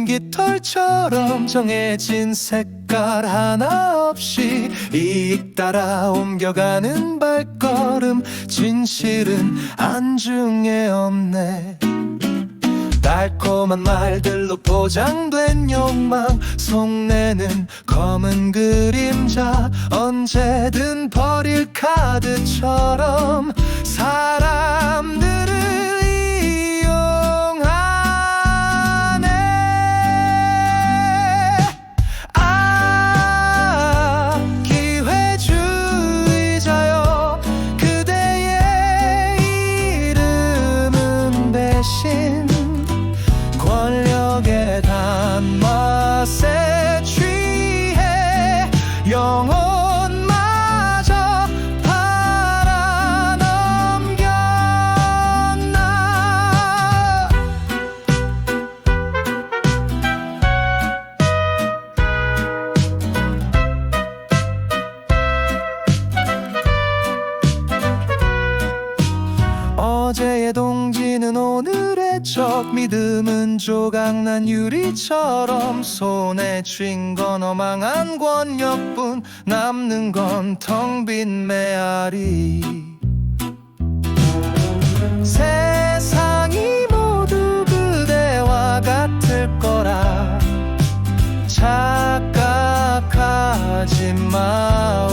붉은 깃털처럼 정해진 색깔 하나 없이 잇따라 옮겨가는 발걸음 진실은 안중에 없네. 달콤한 말들로 포장된 욕망 속내는 검은 그림자 언제든 버릴 카드처럼 사람 권력의 단맛에 취해 영혼마저 팔아넘겼나. 어제의 동지 는 오늘의 적 믿음은 조각난 유리처럼 손에 쥔 건 어망한 권력뿐 남는 건 텅 빈 메아리. 세상이 모두 그대와 같을 거라. 착각하지 마